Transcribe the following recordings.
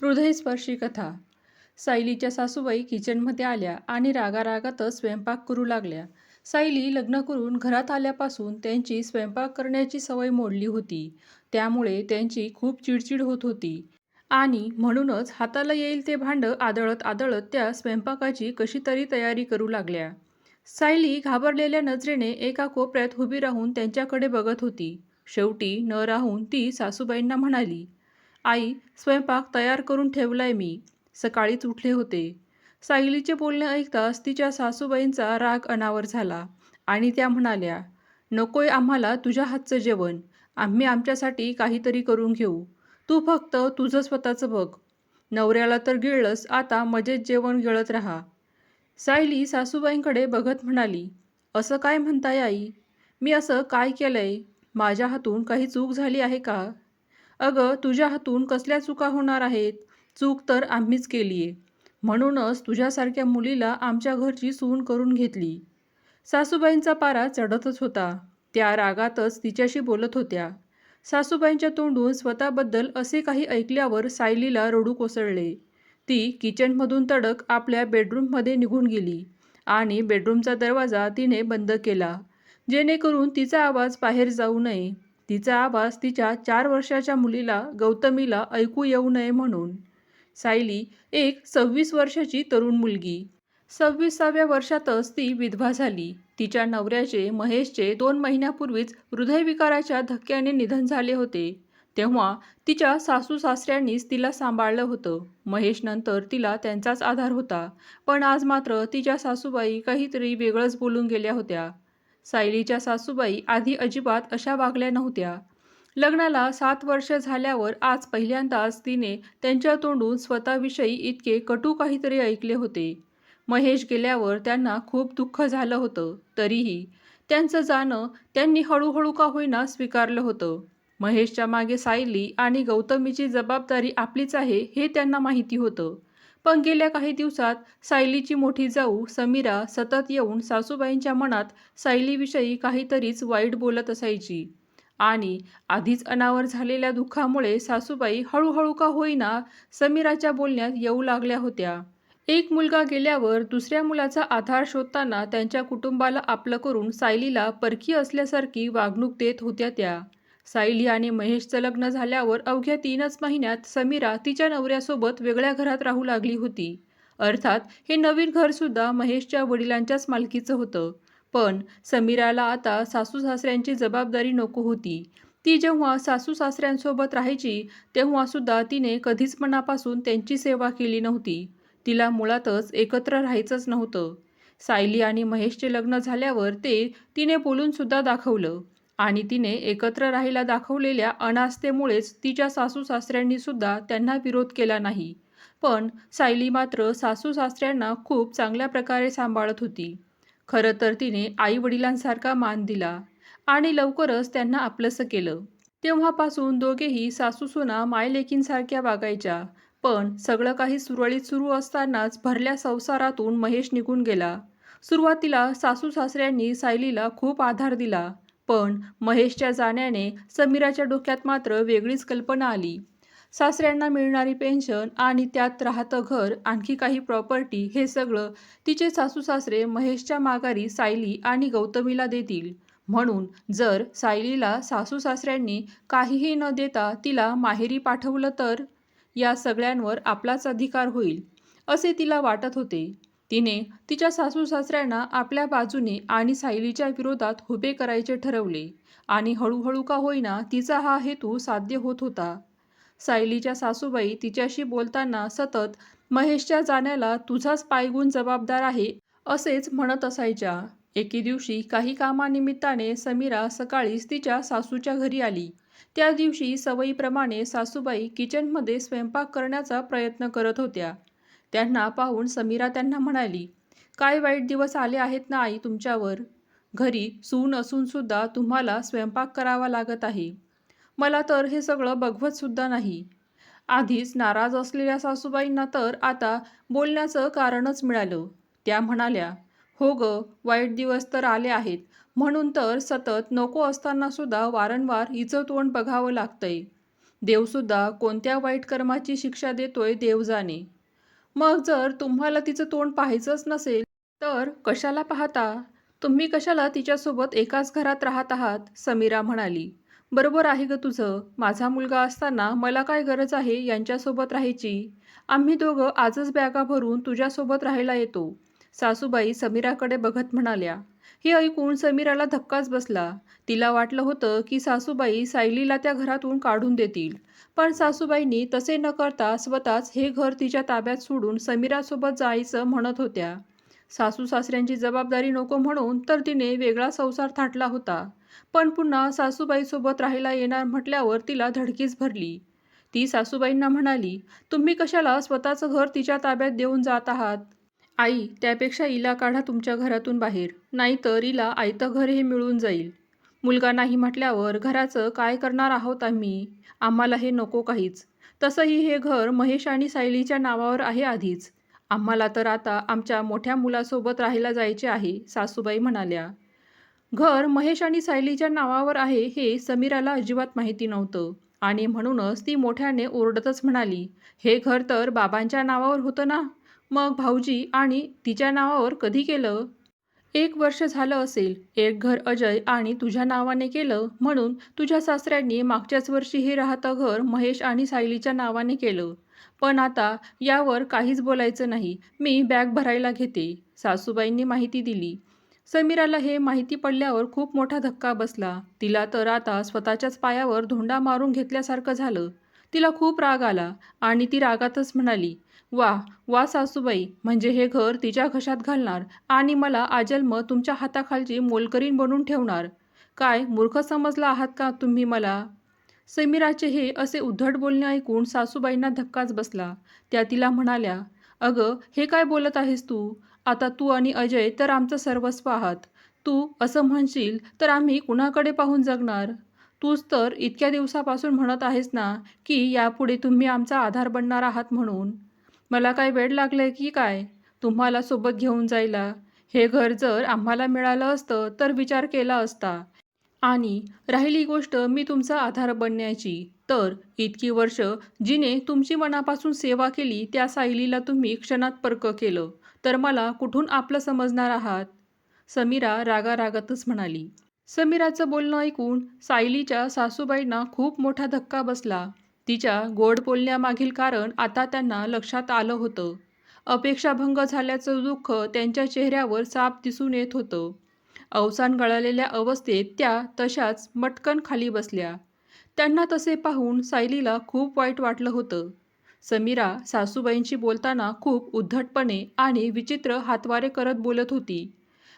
हृदयस्पर्शी कथा. सायलीच्या सासूबाई किचनमध्ये आल्या आणि रागारागातच स्वयंपाक करू लागल्या. सायली लग्न करून घरात आल्यापासून त्यांची स्वयंपाक करण्याची सवय मोडली होती. त्यामुळे त्यांची खूप चिडचिड होत होती. आणि म्हणूनच हाताला येईल ते भांडं आदळत आदळत त्या स्वयंपाकाची कशी तरी तयारी करू लागल्या. सायली घाबरलेल्या नजरेने एका कोपऱ्यात उभी राहून त्यांच्याकडे बघत होती. शेवटी न राहून ती सासूबाईंना म्हणाली आई स्वयंपाक तयार करून ठेवलाय मी. सकाळीच उठले होते. सायलीचे बोलणे ऐकताच तिच्या सासूबाईंचा राग अनावर झाला आणि त्या म्हणाल्या नकोय आम्हाला तुझ्या हातचं जेवण. आम्ही आमच्यासाठी काहीतरी करून घेऊ. तू फक्त तुझं स्वतःचं बघ. नवऱ्याला तर गिळलंस आता मजेत जेवण गिळत राहा. सायली सासूबाईंकडे बघत म्हणाली असं काय म्हणताय आई? मी असं काय केलंय? माझ्या हातून काही चूक झाली आहे का? अगं तुझ्या हातून कसल्या चुका होणार आहेत? चूक तर आम्हीच केली आहे म्हणूनच तुझ्यासारख्या मुलीला आमच्या घरची सून करून घेतली. सासूबाईंचा पारा चढतच होता. त्या रागातच तिच्याशी बोलत होत्या. सासूबाईंच्या तोंडून स्वतःबद्दल असे काही ऐकल्यावर सायलीला रडू कोसळले. ती किचनमधून तडक आपल्या बेडरूममध्ये निघून गेली आणि बेडरूमचा दरवाजा तिने बंद केला जेणेकरून तिचा आवाज बाहेर जाऊ नये. तिचा आवाज तिच्या चार वर्षाच्या मुलीला गौतमीला ऐकू येऊ नये म्हणून. सायली एक सव्वीस वर्षाची तरुण मुलगी. सव्वीसाव्या वर्षातच ती विधवा झाली. तिच्या नवऱ्याचे महेशचे दोन महिन्यापूर्वीच हृदयविकाराच्या धक्क्याने निधन झाले होते. तेव्हा तिच्या सासू सासऱ्यांनीच तिला सांभाळलं होतं. महेश नंतर तिला त्यांचाच आधार होता. पण आज मात्र तिच्या सासूबाई काहीतरी वेगळंच बोलून गेल्या होत्या. सायलीच्या सासूबाई आधी अजिबात अशा वागल्या नव्हत्या. लग्नाला सात वर्ष झाल्यावर आज पहिल्यांदाच तिने त्यांच्या तोंडून स्वतःविषयी इतके कटू काहीतरी ऐकले होते. महेश गेल्यावर त्यांना खूप दुःख झालं होतं तरीही त्यांचं जाणं त्यांनी हळूहळू का होईना स्वीकारलं होतं. महेशच्या मागे सायली आणि गौतमीची जबाबदारी आपलीच आहे हे त्यांना माहिती होतं. पण गेल्या काही दिवसात सायलीची मोठी जाऊ समीरा सतत येऊन सासूबाईंच्या मनात सायलीविषयी काहीतरीच वाईट बोलत असायची. आणि आधीच अनावर झालेल्या दुःखामुळे सासूबाई हळूहळू का होईना समीराच्या बोलण्यात येऊ लागल्या होत्या. एक मुलगा गेल्यावर दुसऱ्या मुलाचा आधार शोधताना त्यांच्या कुटुंबाला आपलं करून सायलीला परखी असल्यासारखी वागणूक देत होत्या त्या. सायली आणि महेशचं लग्न झाल्यावर अवघ्या तीनच महिन्यात समीरा तिच्या नवऱ्यासोबत वेगळ्या घरात राहू लागली होती. अर्थात हे नवीन घरसुद्धा महेशच्या वडिलांच्याच मालकीचं होतं. पण समीराला आता सासू सासऱ्यांची जबाबदारी नको होती. ती जेव्हा सासू सासऱ्यांसोबत राहायची तेव्हासुद्धा तिने कधीच मनापासून त्यांची सेवा केली नव्हती. तिला मुळातच एकत्र राहायचंच नव्हतं. सायली आणि महेशचे लग्न झाल्यावर ते तिने बोलूनसुद्धा दाखवलं. आणि तिने एकत्र राहायला दाखवलेल्या अनास्थेमुळेच तिच्या सासू सासऱ्यांनी सुद्धा त्यांना विरोध केला नाही. पण सायली मात्र सासू सासऱ्यांना खूप चांगल्या प्रकारे सांभाळत होती. खरं तर तिने आई वडिलांसारखा मान दिला आणि लवकरच त्यांना आपलंसं केलं. तेव्हापासून दोघेही सासूसुना मायलेकींसारख्या वागायच्या. पण सगळं काही सुरळीत सुरू असतानाच भरल्या संसारातून महेश निघून गेला. सुरुवातीला सासू सासऱ्यांनी सायलीला खूप आधार दिला. पण महेशच्या जाण्याने समीराच्या डोक्यात मात्र वेगळीच कल्पना आली. सासऱ्यांना मिळणारी पेन्शन आणि त्यात राहतं घर आणखी काही प्रॉपर्टी हे सगळं तिचे सासू सासरे महेशच्या माघारी सायली आणि गौतमीला देतील. म्हणून जर सायलीला सासू सासऱ्यांनी काहीही न देता तिला माहेरी पाठवलं तर? या सगळ्यांवर आपलाच अधिकार होईल असे तिला वाटत होते. तिने तिच्या सासू सासऱ्यांना आपल्या बाजूने आणि सायलीच्या विरोधात हुबे करायचे ठरवले. आणि हळूहळू का होईना तिचा हा हेतू साध्य होत होता. सायलीच्या सासूबाई तिच्याशी बोलताना सतत महेशच्या जाण्याला तुझाच पायगुण जबाबदार आहे असेच म्हणत असायच्या. एके दिवशी काही कामानिमित्ताने समीरा सकाळीच तिच्या सासूच्या घरी आली. त्या दिवशी सवयीप्रमाणे सासूबाई किचनमध्ये स्वयंपाक करण्याचा प्रयत्न करत होत्या. त्यांना पाहून समीरा त्यांना म्हणाली काय वाईट दिवस आले आहेत ना आई तुमच्यावर? घरी सून असूनसुद्धा तुम्हाला स्वयंपाक करावा लागत आहे. मला तर हे सगळं बघवतसुद्धा नाही. आधीच नाराज असलेल्या सासूबाईंना तर आता बोलण्याचं कारणच मिळालं. त्या म्हणाल्या हो ग वाईट दिवस तर आले आहेत. म्हणून तर सतत नको असतानासुद्धा वारंवार हिचं तोंड बघावं लागतंय. देवसुद्धा कोणत्या वाईट कर्माची शिक्षा देतोय देव जाणे. मग जर तुम्हाला तिचं तोंड पाहायचंच नसेल तर कशाला पाहता? तुम्ही कशाला तिच्यासोबत एकाच घरात राहत आहात? समीरा म्हणाली. बरोबर आहे ग तुझं. माझा मुलगा असताना मला काय गरज आहे यांच्यासोबत राहायची? आम्ही दोघं आजच बॅगा भरून तुझ्यासोबत राहायला येतो. सासूबाई समीराकडे बघत म्हणाल्या. हे ऐकून समीराला धक्काच बसला. तिला वाटलं होतं की सासूबाई सायलीला त्या घरातून काढून देतील. पण सासूबाईंनी तसे न करता स्वतःच हे घर तिच्या ताब्यात सोडून समीरासोबत जायचं म्हणत होत्या. सासू सासऱ्यांची जबाबदारी नको म्हणून तर तिने वेगळा संसार थाटला होता. पण पुन्हा सासूबाईसोबत राहायला येणार म्हटल्यावर तिला धडकीच भरली. ती सासूबाईंना म्हणाली तुम्ही कशाला स्वतःचं घर तिच्या ताब्यात देऊन जात आहात? आई त्यापेक्षा इला काढा तुमच्या घरातून बाहेर. नाहीतर इला आयतं घर हे मिळून जाईल. मुलगा नाही म्हटल्यावर घराचं काय करणार आहोत आम्ही? आम्हाला हे नको काहीच. तसंही हे घर महेश आणि सायलीच्या नावावर आहे आधीच. आम्हाला तर आता आमच्या मोठ्या मुलासोबत राहायला जायचे आहे सासूबाई म्हणाल्या. घर महेश आणि सायलीच्या नावावर आहे हे समीराला अजिबात माहिती नव्हतं. आणि म्हणूनच ती मोठ्याने ओरडतच म्हणाली हे घर तर बाबांच्या नावावर होतं ना? मग भाऊजी आणि तिच्या नावावर कधी केलं? एक वर्ष झालं असेल. एक घर अजय आणि तुझ्या नावाने केलं म्हणून तुझ्या सासऱ्यांनी मागच्याच वर्षी हे राहतं घर महेश आणि सायलीच्या नावाने केलं. पण आता यावर काहीच बोलायचं नाही. मी बॅग भरायला घेते. सासूबाईंनी माहिती दिली. समीराला हे माहिती पडल्यावर खूप मोठा धक्का बसला. तिला तर आता स्वतःच्याच पायावर धोंडा मारून घेतल्यासारखं झालं. तिला खूप राग आला आणि ती रागातच म्हणाली वा वा सासूबाई म्हणजे हे घर तिच्या घशात घालणार आणि मला आजन्म तुमच्या हाताखालची मोलकरीण बनून ठेवणार. काय मूर्ख समजला आहात का तुम्ही मला? समीराचे हे असे उद्धट बोलणे ऐकून सासूबाईंना धक्काच बसला. त्या तिला म्हणाल्या अगं हे काय बोलत आहेस तू? आता तू आणि अजय तर आमचं सर्वस्व आहात. तू असं म्हणशील तर आम्ही कुणाकडे पाहून जगणार? तूच तर इतक्या दिवसापासून म्हणत आहेस ना की यापुढे तुम्ही आमचा आधार बनणार आहात म्हणून. मला काय वेळ लागलं की काय? तुम्हाला सोबत घेऊन जायला. हे घर जर आम्हाला मिळालं असतं तर विचार केला असता. आणि राहिली गोष्ट मी तुमचा आधार बनण्याची. तर इतकी वर्ष जिने तुमची मनापासून सेवा केली त्या सायलीला तुम्ही क्षणात पर्क केलं. तर मला कुठून आपलं समजणार आहात? समीरा रागारागातच म्हणाली. समीराचं बोलणं ऐकून सायलीच्या सासूबाईंना खूप मोठा धक्का बसला. तिच्या गोड बोलण्यामागील कारण आता त्यांना लक्षात आलं होतं. अपेक्षाभंग झाल्याचं दुःख त्यांच्या चेहऱ्यावर साप दिसून येत होतं. अवसान गळालेल्या अवस्थेत त्या तशाच मटकन खाली बसल्या. त्यांना तसे पाहून सायलीला खूप वाईट वाटलं होतं. समीरा सासूबाईंशी बोलताना खूप उद्धटपणे आणि विचित्र हातवारे करत बोलत होती.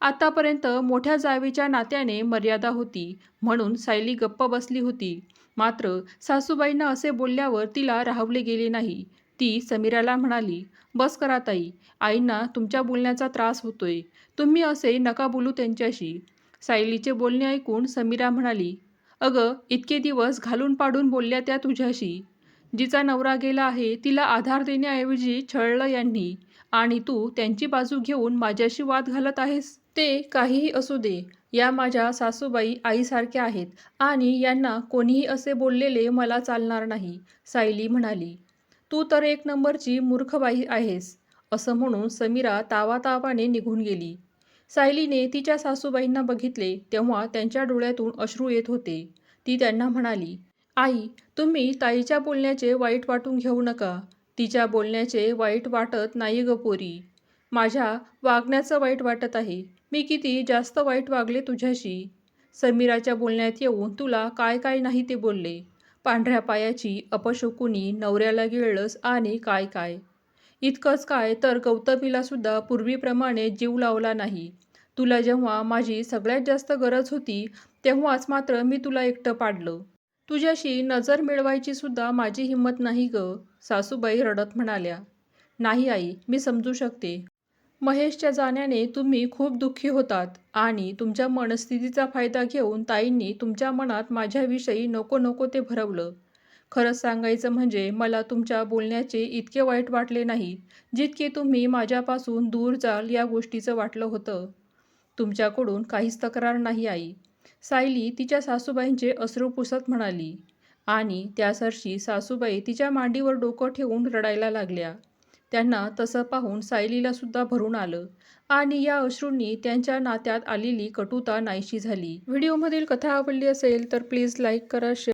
आतापर्यंत मोठ्या जावेच्या नात्याने मर्यादा होती म्हणून सायली गप्प बसली होती. मात्र सासूबाईंना असे बोलल्यावर तिला राहवले गेले नाही. ती समीराला म्हणाली बस करा ताई आईंना तुमच्या बोलण्याचा त्रास होतोय. तुम्ही असे नका बोलू त्यांच्याशी. सायलीचे बोलणे ऐकून समीरा म्हणाली अगं इतके दिवस घालून पाडून बोलल्या त्या तुझ्याशी. जिचा नवरा गेला आहे तिला आधार देण्याऐवजी छळलं यांनी. आणि तू त्यांची बाजू घेऊन माझ्याशी वाद घालत आहेस? ते काहीही असू दे. या माझ्या सासूबाई आईसारख्या आहेत आणि यांना कोणीही असे बोललेले मला चालणार नाही सायली म्हणाली. तू तर एक नंबरची मूर्खबाई आहेस असं म्हणून समीरा तावातावाने निघून गेली. सायलीने तिच्या सासूबाईंना बघितले तेव्हा त्यांच्या डोळ्यातून अश्रू येत होते. ती त्यांना म्हणाली आई तुम्ही ताईच्या बोलण्याचे वाईट वाटून घेऊ नका. तिच्या बोलण्याचे वाईट वाटत नाही ग पोरी. माझ्या वागण्याचं वाईट वाटत आहे. मी किती जास्त वाईट वागले तुझ्याशी? समीराच्या बोलण्यात येऊन तुला काय काय नाही ते बोलले. पांढऱ्या पायाची अपशकुनी नवऱ्याला गिळलंस आणि काय काय? इतकंच काय तर गौतमीला सुद्धा पूर्वीप्रमाणे जीव लावला नाही. तुला जेव्हा माझी सगळ्यात जास्त गरज होती तेव्हाच मात्र मी तुला एकटं पाडलं. तुझ्याशी नजर मिळवायची सुद्धा माझी हिंमत नाही ग सासूबाई रडत म्हणाल्या. नाही आई मी समजू शकते. महेशच्या जाण्याने तुम्ही खूप दुःखी होतात आणि तुमच्या मनस्थितीचा फायदा घेऊन ताईंनी तुमच्या मनात माझ्याविषयी नको नको ते भरवलं. खरंच सांगायचं म्हणजे मला तुमच्या बोलण्याचे इतके वाईट वाटले नाही जितके तुम्ही माझ्यापासून दूर जाल या गोष्टीचं वाटलं होतं. तुमच्याकडून काहीच तक्रार नाही आई. सायली तिच्या सासूबाईंचे अश्रू पुसत म्हणाली आणि त्यासरशी सासूबाई तिच्या मांडीवर डोकं ठेवून रडायला लागल्या. त्यांना तसं पाहून सायलीला सुद्धा भरून आलं आणि या अश्रूंनी त्यांच्या नात्यात आलेली कटुता नाहीशी झाली. व्हिडिओमधील कथा आवडली असेल तर प्लीज लाईक करा, शेअर